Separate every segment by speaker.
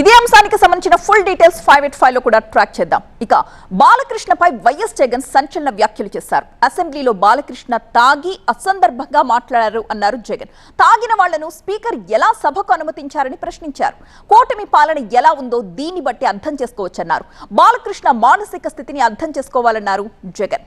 Speaker 1: ఇదే అంశానికి సంబంధించిన ఫుల్ డీటెయిల్స్ ఫైవ్ ఎయిట్ ఫైవ్లో కూడా ట్రాక్ చేద్దాం. ఇక బాలకృష్ణపై వైఎస్ జగన్ సంచలన వ్యాఖ్యలు చేశారు. అసెంబ్లీలో బాలకృష్ణ తాగి అసందర్భంగా మాట్లాడారు అన్నారు జగన్. తాగిన వాళ్ళను స్పీకర్ ఎలా సభకు అనుమతించారని ప్రశ్నించారు. కూటమి పాలన ఎలా ఉందో దీన్ని బట్టి అర్థం చేసుకోవచ్చన్నారు. బాలకృష్ణ మానసిక స్థితిని అర్థం చేసుకోవాలన్నారు జగన్.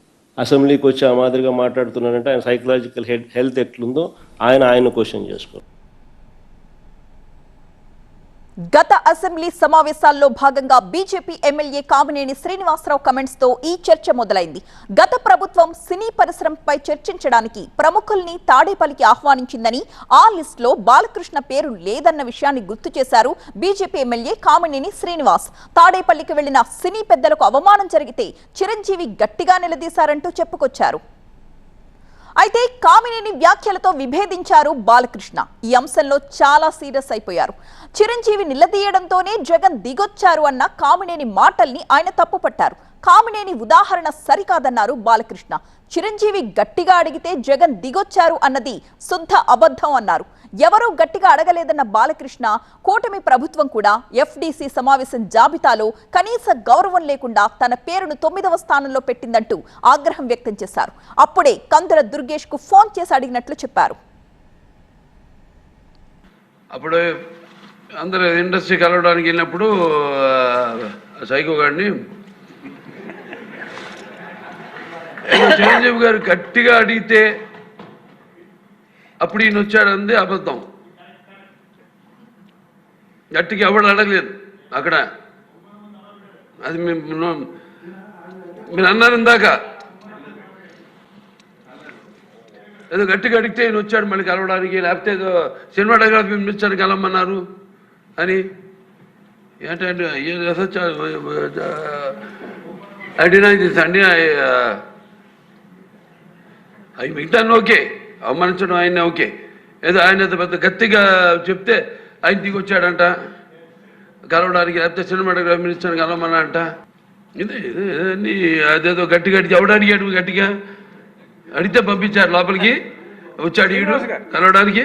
Speaker 2: అసెంబ్లీకి వచ్చి ఆ మాదిరిగా మాట్లాడుతున్నాడంటే ఆయన సైకలాజికల్ హెల్త్ ఎట్లుందో ఆయన ఆయన క్వశ్చన్ చేసుకోరు.
Speaker 1: గత అసెంబ్లీ సమావేశాల్లో భాగంగా బీజేపీ ఎమ్మెల్యే కామినేని శ్రీనివాసరావు కమెంట్స్తో ఈ చర్చ మొదలైంది. గత ప్రభుత్వం సినీ పరిశ్రమపై చర్చించడానికి ప్రముఖుల్ని తాడేపల్లికి ఆహ్వానించిందని ఆ లిస్ట్లో బాలకృష్ణ పేరు లేదన్న విషయాన్ని గుర్తు చేశారు బీజేపీ ఎమ్మెల్యే కామినేని శ్రీనివాస్. తాడేపల్లికి వెళ్ళిన సినీ పెద్దలకు అవమానం జరిగితే చిరంజీవి గట్టిగా నిలదీశారంటూ చెప్పుకొచ్చారు. అయితే కామినేని వ్యాఖ్యలతో విభేదించారు బాలకృష్ణ. ఈ అంశంలో చాలా సీరియస్ అయిపోయారు. చిరంజీవి నిలదీయడంతోనే జగన్ దిగొచ్చారు అన్న కామినేని మాటల్ని ఆయన తప్పుపట్టారు. కామినేని ఉదాహరణ సరికాదన్నారు బాలకృష్ణ. చిరంజీవి గట్టిగా అడిగితే జగన్ దిగొచ్చారు అన్నది శుద్ధ అబద్ధం అన్నారు. ఎవరూ గట్టిగా అడగలేదన్న బాలకృష్ణ కూటమి ప్రభుత్వం కూడా ఎఫ్డీసీ సమావేశం జాబితాలో కనీస గౌరవం లేకుండా తన పేరును తొమ్మిదవ స్థానంలో పెట్టిందంటూ ఆగ్రహం వ్యక్తం చేశారు. అప్పుడే కందుల దుర్గేష్కు ఫోన్ చేసి అడిగినట్లు చెప్పారు.
Speaker 3: అప్పుడు అందరూ ఇండస్ట్రీ కలవడానికి వెళ్ళినప్పుడు సైకో గారిని ఏదో చిరంజీవి గారు గట్టిగా అడిగితే అప్పుడు ఈయన వచ్చాడంది అబద్ధం గట్టిగా ఎవడు అడగలేదు అక్కడ అది మేము మీరు అన్నారు ఇందాక ఏదో గట్టిగా అడిగితే ఈయన వచ్చాడు మళ్ళీ కలవడానికి లేకపోతే ఏదో సినిమాటోగ్రఫీ మినిస్టర్ కలవమన్నారు అని ఏంటంటే అడినా అండి అవి మిగతాన్ని ఓకే అవమానించడం ఆయన ఓకే. ఏదో ఆయన పెద్ద గట్టిగా చెప్తే ఆయన దిగి వచ్చాడంట. కలవడానికి లేకపోతే సినిమాటోగ్రఫీ మినిస్టర్ కలవమన్నాడంట. ఇది ఇది అన్నీ అదేదో గట్టి గట్టి ఎవడు అడిగాడు గట్టిగా? అడిగితే పంపించారు లోపలికి. వచ్చాడు ఈడు కలవడానికి.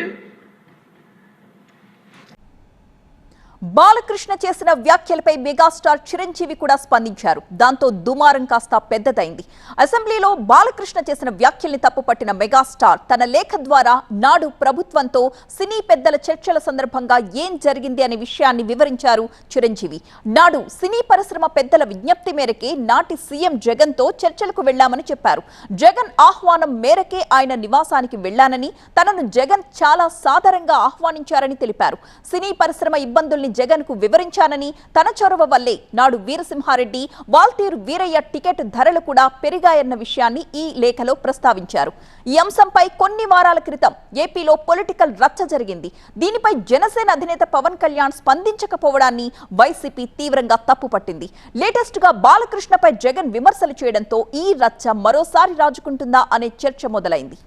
Speaker 1: బాలకృష్ణ చేసిన వ్యాఖ్యలపై మెగాస్టార్ చిరంజీవి కూడా స్పందించారు. దాంతో దుమారం కాస్త పెద్దదైంది. అసెంబ్లీలో బాలకృష్ణ చేసిన వ్యాఖ్యల్ని తప్పుపట్టిన మెగాస్టార్ తన లేఖ ద్వారా నాడు ప్రభుత్వంతో సినీ పెద్దల చర్చల సందర్భంగా ఏం జరిగింది అనే విషయాన్ని వివరించారు చిరంజీవి. నాడు సినీ పరిశ్రమ పెద్దల విజ్ఞప్తి మేరకే నాటి సీఎం జగన్తో చర్చలకు వెళ్ళామని చెప్పారు. జగన్ ఆహ్వానం మేరకే ఆయన నివాసానికి వెళ్ళానని తనను జగన్ చాలా సాదరంగా ఆహ్వానించారని తెలిపారు. సినీ పరిశ్రమ ఇబ్బందుల్ని జగన్కు వివరించానని తన చొరవ వల్లే నాడు వీరసింహారెడ్డి వాల్తీరు వీరయ్య టికెట్ ధరలు కూడా పెరిగాయన్న విషయాన్ని ఈ లేఖలో ప్రస్తావించారు. ఈ అంశంపై కొన్ని వారాల క్రితం ఏపీలో పొలిటికల్ రచ్చ జరిగింది. దీనిపై జనసేన అధినేత పవన్ కళ్యాణ్ స్పందించకపోవడాన్ని వైసీపీ తీవ్రంగా తప్పుపట్టింది. లేటెస్ట్గా బాలకృష్ణపై జగన్ విమర్శలు చేయడంతో ఈ రచ్చ మరోసారి రాజుకుంటుందా అనే చర్చ మొదలైంది.